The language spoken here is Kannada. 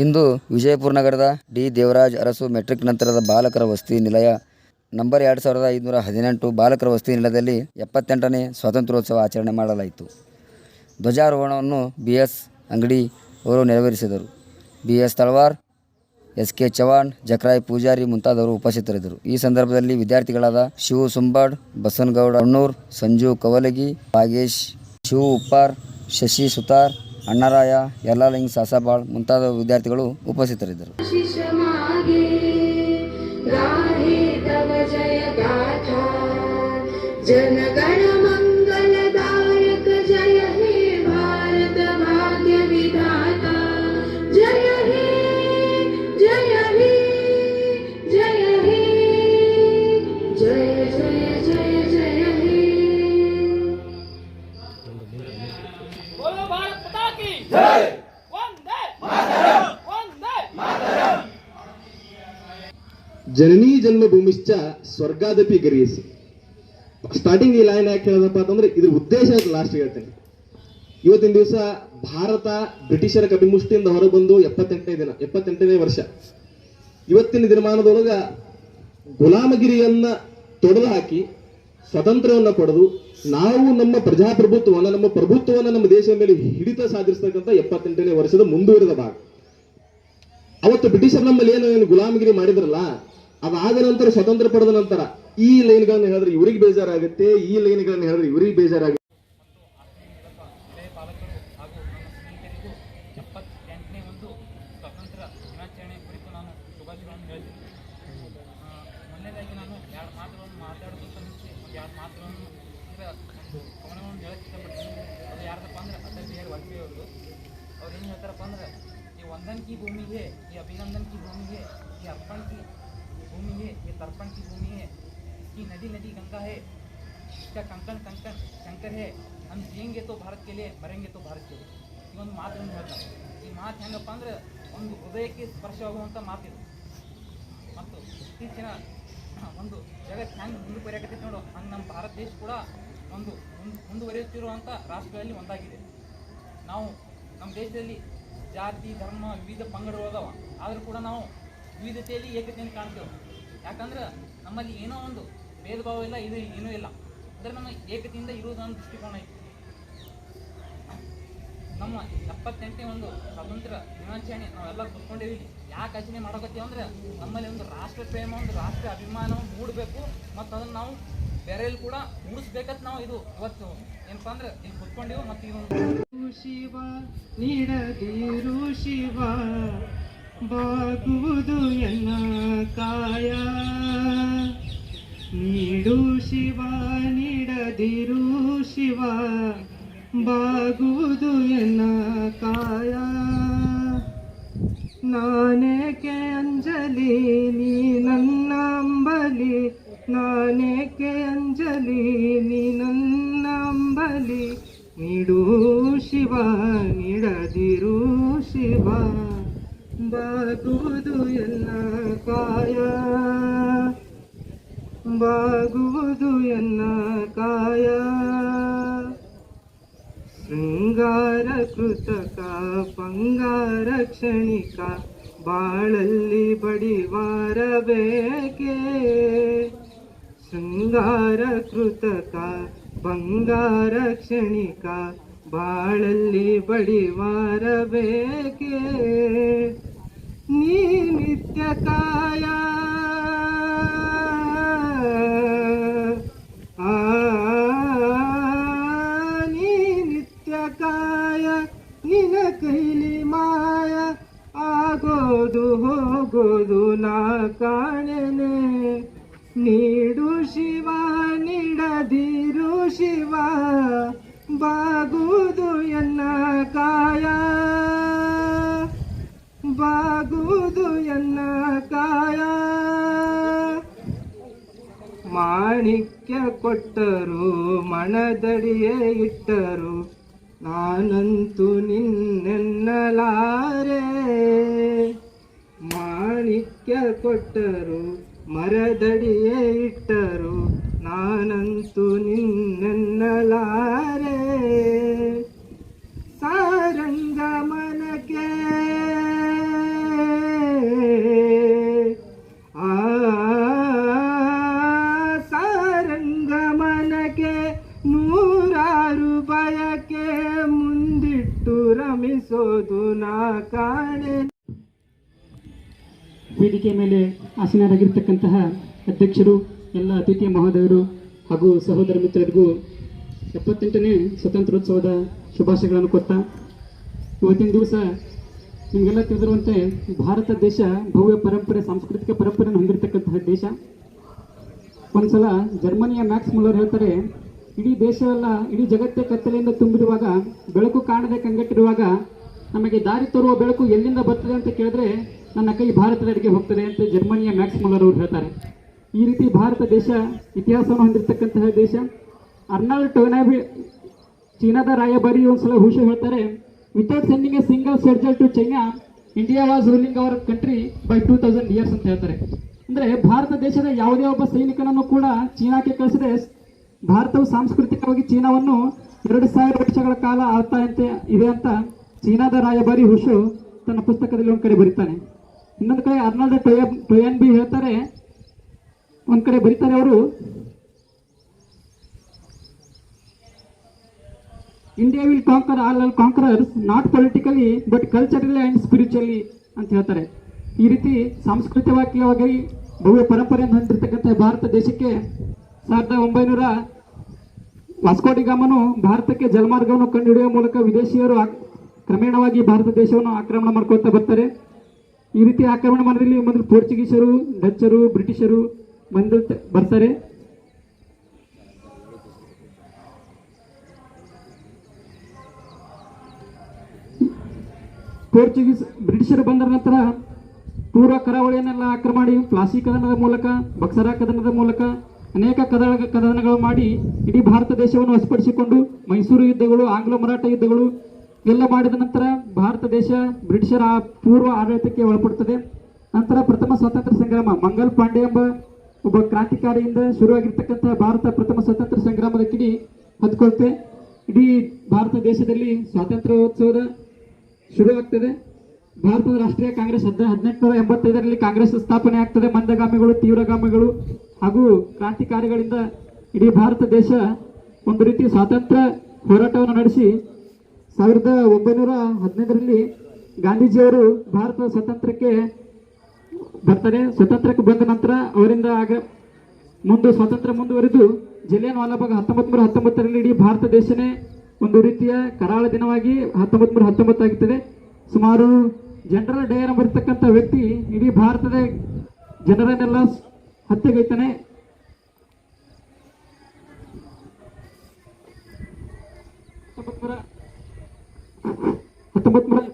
ಇಂದು ವಿಜಯಪುರ ನಗರದ ಡಿ ದೇವರಾಜ್ ಅರಸು ಮೆಟ್ರಿಕ್ ನಂತರದ ಬಾಲಕರ ವಸತಿ ನಿಲಯ ನಂಬರ್ ಎರಡು ಸಾವಿರದ ಐದುನೂರ ಹದಿನೆಂಟು ಬಾಲಕರ ವಸತಿ ನಿಲಯದಲ್ಲಿ ಎಪ್ಪತ್ತೆಂಟನೇ ಸ್ವಾತಂತ್ರ್ಯೋತ್ಸವ ಆಚರಣೆ ಮಾಡಲಾಯಿತು. ಧ್ವಜಾರೋಹಣವನ್ನು ಬಿ ಎಸ್ ಅಂಗಡಿ ಅವರು ನೆರವೇರಿಸಿದರು. B S Talwar S K Chavan Jakrai Pujari ಮುಂತಾದವರು ಉಪಸ್ಥಿತರಿದ್ದರು. ಈ ಸಂದರ್ಭದಲ್ಲಿ ವಿದ್ಯಾರ್ಥಿಗಳಾದ ಶಿವು ಸುಂಬಾಡ್, ಬಸನ್ಗೌಡ ಅಣ್ಣೂರ್ ಸಂಜು ಕವಲಗಿ, ನಾಗೇಶ್, ಶಿವು ಉಪ್ಪಾರ್, ಶಶಿ ಸುತಾರ್ ಅಣ್ಣರಾಯ ಯಲ್ಲಾಲಿಂಗ್ ಸಾಸಾಬಾಳ್ ಮುಂತಾದ ವಿದ್ಯಾರ್ಥಿಗಳು ಉಪಸ್ಥಿತರಿದ್ದರು. ಜನನೀ ಜನ್ಮ ಭೂಮಿಶ್ಚ ಸ್ವರ್ಗಾದಪಿ ಗರಿಯಸಿ. ಸ್ಟಾರ್ಟಿಂಗ್ ಈ ಲೈನ್ ಯಾಕೆ ಹೇಳಿದಪ್ಪ ಅಂತಂದ್ರೆ ಇದ್ರ ಉದ್ದೇಶ ಲಾಸ್ಟ್ ಹೇಳ್ತೇನೆ. ಇವತ್ತಿನ ದಿವಸ ಭಾರತ ಬ್ರಿಟಿಷರ ಕಪಿಮುಷ್ಟಿಯಿಂದ ಹೊರಬಂದು ಎಪ್ಪತ್ತೆಂಟನೇ ದಿನ ಎಪ್ಪತ್ತೆಂಟನೇ ವರ್ಷ. ಇವತ್ತಿನ ದಿನಮಾನದೊಳಗ ಗುಲಾಮಗಿರಿಯನ್ನ ತೊಡೆದು ಹಾಕಿ ಸ್ವತಂತ್ರವನ್ನ ಪಡೆದು ನಾವು ನಮ್ಮ ಪ್ರಜಾಪ್ರಭುತ್ವವನ್ನು, ನಮ್ಮ ಪ್ರಭುತ್ವವನ್ನು ನಮ್ಮ ದೇಶದ ಮೇಲೆ ಹಿಡಿತ ಸಾಧಿಸ್ತಕ್ಕಂಥ ಎಪ್ಪತ್ತೆಂಟನೇ ವರ್ಷದ ಮುಂದುವರಿದ ಭಾಗ. ಅವತ್ತು ಬ್ರಿಟಿಷರ್ ನಮ್ಮಲ್ಲಿ ಏನು ಏನು ಗುಲಾಮಗಿರಿ ಮಾಡಿದ್ರಲ್ಲ, ಅದಾದ ನಂತರ ಸ್ವತಂತ್ರ ಪಡೆದ ನಂತರ ಈ ಲೈನ್ಗಳನ್ನು ಹೇಳಿದ್ರೆ ಇವ್ರಿಗೆ ಬೇಜಾರಾಗುತ್ತೆ, ಈ ಲೈನ್ಗಳನ್ನ ಹೇಳಿದ್ರೆ ಇವ್ರಿಗೆ ಬೇಜಾರಾಗುತ್ತೆ. ಆ, ಮೊದಲನೇದಾಗಿ ನಾನು ಎರಡು ಮಾತುಗಳನ್ನು ಮಾತಾಡೋದಕ್ಕಿಂತ ಮುಂಚೆ ಒಂದು ಎರಡು ಮಾತುಗಳನ್ನು ಅಂದ್ರೆ ಒಂದು ಕವನವನ್ನು ಹೇಳಕ್ಕೆ ಇಷ್ಟಪಡ್ತೀನಿ ಅದು ಯಾರ್ದಪ್ಪ ಅಂದ್ರೆ ಅಟಲ್ ಬಿಹಾರಿ ವಾಜಪೇಯಿ ಅವ್ರದ್ದು ಅವ್ರು ಏನು ಹೇಳ್ತಾರಪ್ಪ ಅಂದ್ರೆ ಈ ವಂದನ್ की भूमि है ये अभिनंदन की भूमि है ये अर्पण की भूमि है ये तर्पण की भूमि है इसकी नदी नदी गंगा है इसका कंकण कंकण शंकर है हम जिएंगे तो भारत के लिए ಮರೆಂಗೆ तो ಭಾರತ್ के लिए ಈ ಒಂದು ಮಾತನ್ನು ಹೇಳ್ತಾರೆ ಈ ಮಾತು ಹೆಂಗಪ್ಪ ಅಂದ್ರೆ ಒಂದು ಹೃದಯಕ್ಕೆ ಸ್ಪರ್ಶವಾಗುವಂಥ ಮಾತಿದು ಮತ್ತು ಇತ್ತೀಚಿನ ಒಂದು ಜಗತ್ತು ಹೆಂಗೆ ಮುಂದುವರಿಯಾಕತ್ತೈತೆ ನೋಡು. ಹಂಗೆ ನಮ್ಮ ಭಾರತ ದೇಶ ಕೂಡ ಒಂದು ಮುಂದೆ ಮುಂದುವರಿಯುತ್ತಿರುವಂಥ ರಾಷ್ಟ್ರಗಳಲ್ಲಿ ಒಂದಾಗಿದೆ. ನಾವು ನಮ್ಮ ದೇಶದಲ್ಲಿ ಜಾತಿ, ಧರ್ಮ ವಿವಿಧ ಪಂಗಡಗಳು ಅದಾವ ಆದರೂ ಕೂಡ ನಾವು ವಿವಿಧತೆಯಲ್ಲಿ ಏಕತೆಯನ್ನು ಕಾಣ್ತೇವೆ. ಯಾಕಂದ್ರೆ ನಮ್ಮಲ್ಲಿ ಏನೋ ಒಂದು ಭೇದ ಭಾವ ಇಲ್ಲ, ಇದು ಏನೂ ಇಲ್ಲ. ಅಂದರೆ ನಮ್ಮ ಏಕತೆಯಿಂದ ಇರುವುದೊಂದು ದೃಷ್ಟಿಕೋನ ಐತಿ ನಮ್ಮ ಎಪ್ಪತ್ತೆಂಟನೇ ಒಂದು ಸ್ವಾತಂತ್ರ್ಯ ದಿನಾಚರಣೆ ನಾವೆಲ್ಲ ಕೂತ್ಕೊಂಡಿವಿ ಯಾಕೆ ಆಚರಣೆ ಮಾಡಕತ್ತೀವಿ ಅಂದ್ರೆ ನಮ್ಮಲ್ಲಿ ಒಂದು ರಾಷ್ಟ್ರ ಪ್ರೇಮ, ಒಂದು ರಾಷ್ಟ್ರ ಅಭಿಮಾನ ಮೂಡಬೇಕು. ಮತ್ತು ಅದನ್ನು ನಾವು ಬೇರೆಯಲ್ಲಿ ಕೂಡ ಮೂಡಿಸ್ಬೇಕಂತ ನಾವು ಇದು ಇವತ್ತು ಏನಪ್ಪ ಅಂದ್ರೆ ಇಲ್ಲಿ ಕೂತ್ಕೊಂಡಿವಿ ಮತ್ತು ಒಂದು ಶಿವ, ನೀಡದಿರು ಶಿವ, ಬಾಗುವುದು ಎನ್ನ ಕಾಯ. ನೀಡು ಶಿವ, ನೀಡದಿರು ಶಿವ, ಬಾಗುವುದು ಎನ್ನ ಕಾಯ. ನಾನೇಕೆ ಅಂಜಲಿ, ನೀ ನನ್ನ ಅಂಬಲಿ ನಾನೇಕೆ ಅಂಜಲಿ, ನೀ ನನ್ನ ಅಂಬಲಿ ನೀಡು ಶಿವ, ನೀಡದಿರು ಶಿವ. ಬಾಗುವುದು ಎಲ್ಲ ಕಾಯ. ಬಾಗುವುದು ಎನ್ನ ಕಾಯ. ಶೃಂಗಾರ ಕೃತಕ, ಬಂಗಾರ ಕ್ಷಣಿಕ, ಬಾಳಲ್ಲಿ ಬಡಿವಾರ ಬೇಕೆ? ಶೃಂಗಾರ ಕೃತಕ, ಬಂಗಾರ ಕ್ಷಣಿಕ, ಬಾಳಲ್ಲಿ ಬಡಿವಾರ ಬೇಕೆ? ನೀ ನಿತ್ಯ ಬಾಗುವುದು ಎನ್ನ ಕಾಯ. ಬಾಗುದು ಎನ್ನ ಕಾಯ. ಮಾಣಿಕ್ಯ ಕೊಟ್ಟರು ಮಣದಡಿಯೇ ಇಟ್ಟರು, ನಾನಂತೂ ನಿನ್ನೆನ್ನಲಾರೆ. ಮಾಣಿಕ್ಯ ಕೊಟ್ಟರು, ಮರದಡಿಯೇ ಇಟ್ಟರು, ನಾನಂತೂ ನಿನ್ನೆನ್ನಲಾರೆ. ನೂರಾರು ಬಯಕೆ ಮುಂದಿಟ್ಟು ರಮಿಸೋದು ನಾ ಕಾಣೆ. ವೇದಿಕೆ ಮೇಲೆ ಆಸೀನರಾಗಿರ್ತಕ್ಕಂತಹ ಅಧ್ಯಕ್ಷರು, ಎಲ್ಲ ಅತಿಥಿ ಮಹೋದಯರು ಹಾಗೂ ಸಹೋದರ ಮಿತ್ರರಿಗೂ ಎಪ್ಪತ್ತೆಂಟನೇ ಸ್ವತಂತ್ರೋತ್ಸವದ ಶುಭಾಶಯಗಳನ್ನು ಕೊಡ್ತಾ, ಇವತ್ತಿನ ದಿವಸ ನಿಮಗೆಲ್ಲ ತಿಳಿದಿರುವಂತೆ ಭಾರತ ದೇಶ ಭವ್ಯ ಪರಂಪರೆ, ಸಾಂಸ್ಕೃತಿಕ ಪರಂಪರೆಯನ್ನು ಹೊಂದಿರತಕ್ಕಂತಹ ದೇಶ. ಒಂದು ಸಲ ಜರ್ಮನಿಯ ಮ್ಯಾಕ್ಸ್ ಮುಲ್ಲರ್ ಹೇಳ್ತಾರೆ ಇಡೀ ದೇಶವೆಲ್ಲ ಇಡೀ ಜಗತ್ತೇ ಕತ್ತಲೆಯಿಂದ ತುಂಬಿರುವಾಗ, ಬೆಳಕು ಕಾಣದೆ ಕಂಗೆಟ್ಟಿರುವಾಗ ನಮಗೆ ದಾರಿ ತೋರುವ ಬೆಳಕು ಎಲ್ಲಿಂದ ಬರ್ತದೆ ಅಂತ ಕೇಳಿದ್ರೆ ನನ್ನ ಕೈ ಭಾರತದೆಡೆಗೆ ಹೋಗ್ತದೆ ಅಂತ ಜರ್ಮನಿಯ ಮ್ಯಾಕ್ಸ್ ಮುಲ್ಲರ್ ಅವರು ಹೇಳ್ತಾರೆ. ಈ ರೀತಿ ಭಾರತ ದೇಶ ಇತಿಹಾಸವನ್ನು ಹೊಂದಿರತಕ್ಕಂತಹ ದೇಶ. ಅರ್ನಾಲ್ಡ್ ಟೊನಾಬಿ ಚೀನಾದ ರಾಯಭಾರಿ ಒಂದ್ಸಲ ಹುಷ ಹೇಳ್ತಾರೆ without sending a single soldier to China India was ruling our country by two thousand years ಅಂತ ಹೇಳ್ತಾರೆ. ಅಂದ್ರೆ ಭಾರತ ದೇಶದ ಯಾವುದೇ ಒಬ್ಬ ಸೈನಿಕನನ್ನು ಕೂಡ ಚೀನಾಕ್ಕೆ ಕಳಿಸಿದ್ರೆ ಭಾರತವು ಸಾಂಸ್ಕೃತಿಕವಾಗಿ ಚೀನಾವನ್ನು ಎರಡು ಸಾವಿರ ವರ್ಷಗಳ ಕಾಲ ಆಳ್ತಾ ಇದೆ ಅಂತ ಚೀನಾದ ರಾಯಭಾರಿ ಹುಷು ತನ್ನ ಪುಸ್ತಕದಲ್ಲಿ ಒಂದು ಕಡೆ ಬರೀತಾನೆ. ಇನ್ನೊಂದು ಕಡೆ ಅರ್ನಾಲ್ಡ್ ಟೊಯ ಟೊಯನ್ ಬಿ ಹೇಳ್ತಾರೆ. ಒಂದು ಕಡೆ ಬರೀತಾರೆ ಅವರು. India will conquer all all conquerors not politically but culturally and spiritually ಅಂತ ಹೇಳ್ತಾರೆ. ಈ ರೀತಿ ಸಾಂಸ್ಕೃತಿಕವಾಗಿ ಭವ್ಯ ಪರಂಪರೆಯನ್ನು ಹೊಂದಿರತಕ್ಕಂಥ ಭಾರತ ದೇಶಕ್ಕೆ ಸಾವಿರದ ಒಂಬೈನೂರ ವಾಸ್ಕೋಟಿಗಾಮನು ಭಾರತಕ್ಕೆ ಜಲಮಾರ್ಗವನ್ನು ಕಂಡುಹಿಡಿಯುವ ಮೂಲಕ ವಿದೇಶಿಯರು ಕ್ರಮೇಣವಾಗಿ ಭಾರತ ದೇಶವನ್ನು ಆಕ್ರಮಣ ಮಾಡ್ಕೊಳ್ತಾ ಬರ್ತಾರೆ. ಈ ರೀತಿ ಆಕ್ರಮಣ ಮಾಡಿದಲ್ಲಿ ಮೊದಲು ಪೋರ್ಚುಗೀಸರು, ಡಚ್ಚರು, ಬ್ರಿಟಿಷರು ಬಂದು ಬರ್ತಾರೆ. ಪೋರ್ಚುಗೀಸ್ ಬ್ರಿಟಿಷರು ಬಂದ ನಂತರ ಪೂರ್ವ ಕರಾವಳಿಯನ್ನೆಲ್ಲ ಆಕ್ರಮಣ ಮಾಡಿ ಪ್ಲಾಸಿ ಕದನದ ಮೂಲಕ, ಬಕ್ಸರ ಕದನದ ಮೂಲಕ ಅನೇಕ ಕದ ಕದನಗಳು ಮಾಡಿ ಇಡೀ ಭಾರತ ದೇಶವನ್ನು ವಶಪಡಿಸಿಕೊಂಡು ಮೈಸೂರು ಯುದ್ಧಗಳು, ಆಂಗ್ಲ ಮರಾಠ ಯುದ್ಧಗಳು ಎಲ್ಲ ಮಾಡಿದ ನಂತರ ಭಾರತ ದೇಶ ಬ್ರಿಟಿಷರ ಪೂರ್ವ ಆಡಳಿತಕ್ಕೆ ಒಳಪಡುತ್ತದೆ. ನಂತರ ಪ್ರಥಮ ಸ್ವಾತಂತ್ರ್ಯ ಸಂಗ್ರಾಮ, ಮಂಗಲ್ ಪಾಂಡೆ ಎಂಬ ಒಬ್ಬ ಕ್ರಾಂತಿಕಾರಿಯಿಂದ ಶುರುವಾಗಿರ್ತಕ್ಕಂಥ ಭಾರತ ಪ್ರಥಮ ಸ್ವಾತಂತ್ರ್ಯ ಸಂಗ್ರಾಮದ ಕಿಡಿ ಹತ್ಕೊಳ್ತೆ. ಇಡೀ ಭಾರತ ದೇಶದಲ್ಲಿ ಸ್ವಾತಂತ್ರ್ಯೋತ್ಸವದ ಶುರುವಾಗ್ತದೆ. ಭಾರತದ ರಾಷ್ಟ್ರೀಯ ಕಾಂಗ್ರೆಸ್ ಹದ್ ಹದಿನೆಂಟುನೂರ ಎಂಬತ್ತೈದರಲ್ಲಿ ಕಾಂಗ್ರೆಸ್ ಸ್ಥಾಪನೆ ಆಗ್ತದೆ. ಮಂದಗಾಮಿಗಳು, ತೀವ್ರಗಾಮಿಗಳು ಹಾಗೂ ಕ್ರಾಂತಿಕಾರಿಗಳಿಂದ ಇಡೀ ಭಾರತ ದೇಶ ಒಂದು ರೀತಿ ಸ್ವಾತಂತ್ರ್ಯ ಹೋರಾಟವನ್ನು ನಡೆಸಿ ಸಾವಿರದ ಒಂಬೈನೂರ ಹದಿನೈದರಲ್ಲಿ ಗಾಂಧೀಜಿಯವರು ಭಾರತದ ಸ್ವಾತಂತ್ರ್ಯಕ್ಕೆ ಬರ್ತಾರೆ. ಸ್ವಾತಂತ್ರ್ಯಕ್ಕೆ ಬಂದ ನಂತರ ಅವರಿಂದ ಆಗ ಮುಂದೆ ಸ್ವಾತಂತ್ರ್ಯ ಮುಂದುವರಿದು ಜಲಿಯನ್ ವಾಲಾಬಾಗ್ ಹತ್ತೊಂಬತ್ತು ನೂರ ಹತ್ತೊಂಬತ್ತರಲ್ಲಿ ಇಡೀ ಭಾರತ ದೇಶನೇ ಒಂದು ರೀತಿಯ ಕರಾಳ ದಿನವಾಗಿ ಹತ್ತೊಂಬತ್ತು ನೂರ ಹತ್ತೊಂಬತ್ತು ಆಗುತ್ತದೆ ಸುಮಾರು ಜನರಲ್ ಡೇಯರ್ ಬರ್ತಕ್ಕಂಥ ವ್ಯಕ್ತಿ ಇಡೀ ಭಾರತದ ಜನರನ್ನೆಲ್ಲ ಹತ್ಯೆಗೈತಾನೆ. ಹತ್ತೊಂಬತ್ತು ನೂರ